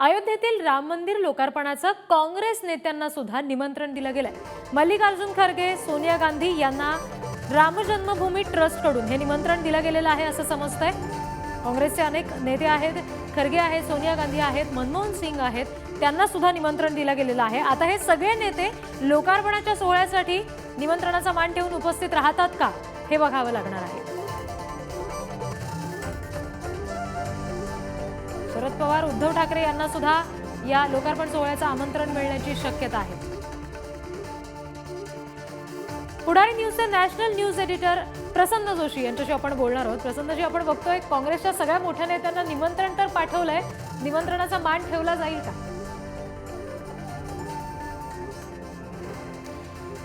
अयोध्येतील राम मंदिर लोकार्पणाचं काँग्रेस नेत्यांना सुद्धा निमंत्रण दिलं गेलंय. मल्लिकार्जुन खरगे सोनिया गांधी यांना रामजन्मभूमी ट्रस्टकडून हे निमंत्रण दिलं गेलेलं आहे असं समजतंय. काँग्रेसचे अनेक नेते आहेत खरगे आहेत सोनिया गांधी आहेत मनमोहन सिंग आहेत त्यांना सुद्धा निमंत्रण दिलं गेलेलं आहे. आता हे सगळे नेते लोकार्पणाच्या सोहळ्यासाठी निमंत्रणाचा मान ठेवून उपस्थित राहतात का हे बघावं लागणार आहे. शरद पवार उद्धव ठाकरे यांना सुद्धा या लोकार्पण सोहळ्याचं आमंत्रण मिळण्याची शक्यता आहे. Pudhari न्यूजचे national news editor Prasanna Joshi यांच्याशी आपण बोलणार आहोत. प्रसन्नजी आपण बघतोय काँग्रेसच्या सगळ्या मोठ्या नेत्यांना निमंत्रण तर पाठवलंय. निमंत्रणाचा मान ठेवला जाईल का?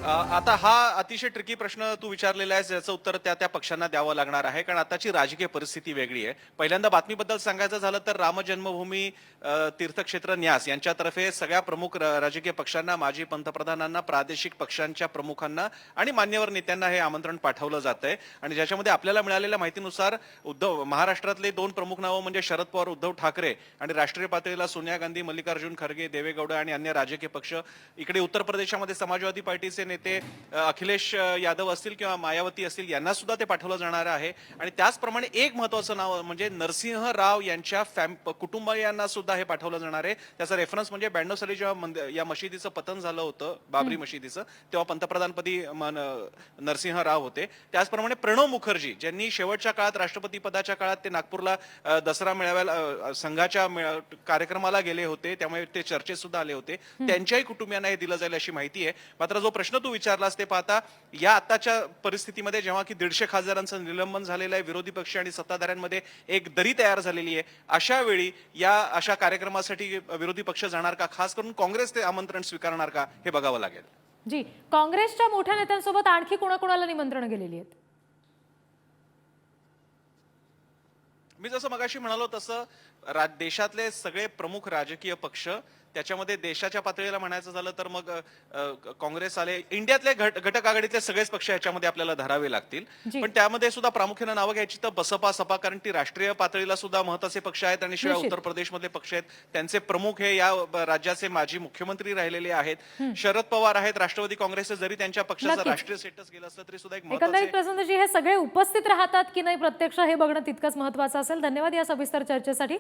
आता हा अतिशय ट्रिकी प्रश्न तू विचारलेला आहेस ज्याचं उत्तर त्या त्या पक्षांना द्यावं लागणार आहे. कारण आताची राजकीय परिस्थिती वेगळी आहे. पहिल्यांदा बातमीबद्दल सांगायचं झालं तर राम जन्मभूमी तीर्थक्षेत्र न्यास यांच्यातर्फे सगळ्या प्रमुख राजकीय पक्षांना माजी पंतप्रधानांना प्रादेशिक पक्षांच्या प्रमुखांना आणि मान्यवर नेत्यांना हे आमंत्रण पाठवलं जात आहे आणि ज्याच्यामध्ये आपल्याला मिळालेल्या माहितीनुसार उद्धव महाराष्ट्रातले दोन प्रमुख नावं म्हणजे शरद पवार उद्धव ठाकरे आणि राष्ट्रीय पातळीला सोनिया गांधी मल्लिकार्जुन खरगे देवेगौडा आणि अन्य राजकीय पक्ष. इकडे उत्तर प्रदेशामध्ये समाजवादी पार्टीचे नेते अखिलेश यादव असतील किंवा मायावती असतील यांना सुद्धा ते पाठवलं जाणार आहे. आणि त्याचप्रमाणे एक महत्वाचं नाव म्हणजे नरसिंह राव यांच्या फॅम कुटुंबियांना सुद्धा हे पाठवलं जाणार आहे. त्याचा रेफरन्स म्हणजे ब्याण्णव साली जेव्हा या मशिदीचं पतन झालं होतं बाबरी मशिदीचं तेव्हा पंतप्रधानपदी नरसिंह राव होते. त्याचप्रमाणे प्रणव मुखर्जी ज्यांनी शेवटच्या काळात राष्ट्रपती पदाच्या काळात ते नागपूरला दसरा मेळाव्याला अ, संघाच्या कार्यक्रमाला गेले होते. त्यामुळे ते चर्चेत सुद्धा आले होते. त्यांच्याही कुटुंबियांना हे दिलं जाईल अशी माहिती आहे. मात्र जो प्रश्न तू विचारलास ते पाहता या आताच्या परिस्थितीमध्ये जेव्हा की दीडशे खासदारांचं निलंबन झालेलं आहे विरोधी पक्ष आणि सत्ताधाऱ्यांमध्ये एक दरी तयार झालेली आहे अशा वेळी या अशा कार्यक्रमासाठी विरोधी पक्ष जाणार का? खास करून काँग्रेस ते आमंत्रण स्वीकारणार का? हे बघावं लागेल. जी काँग्रेसच्या मोठ्या नेत्यांसोबत आणखी कोणाकोणाला निमंत्रण गेलेली आहेत? मी जसं मगाशी म्हणालो तसं देशातले सगळे प्रमुख राजकीय पक्ष त्याच्यामध्ये देशाच्या पातळीला म्हणायचं झालं तर मग काँग्रेस आले इंडियातले घट घटक आघाडीतले सगळेच पक्ष याच्यामध्ये आपल्याला धरावे लागतील. जी. पण त्यामध्ये सुद्धा प्रामुख्यानं नावं घ्यायची तर बसपा सपा कारण ती राष्ट्रीय पातळीला सुद्धा महत्त्वाचे पक्ष आहेत आणि शिवाय. उत्तर प्रदेशमधले पक्ष आहेत. त्यांचे प्रमुख हे या राज्याचे माजी मुख्यमंत्री राहिलेले आहेत. शरद पवार आहेत राष्ट्रवादी काँग्रेसचे जरी त्यांच्या पक्षाचं. राष्ट्रीय स्टेटस गेलं असलं तरी सुद्धा एक एकंदरीत प्रसन्नजी हे सगळे उपस्थित राहतात की नाही? प्रत्यक्ष हे बघणं तितकंच महत्वाचं असेल. धन्यवाद या सविस्तर चर्चेसाठी.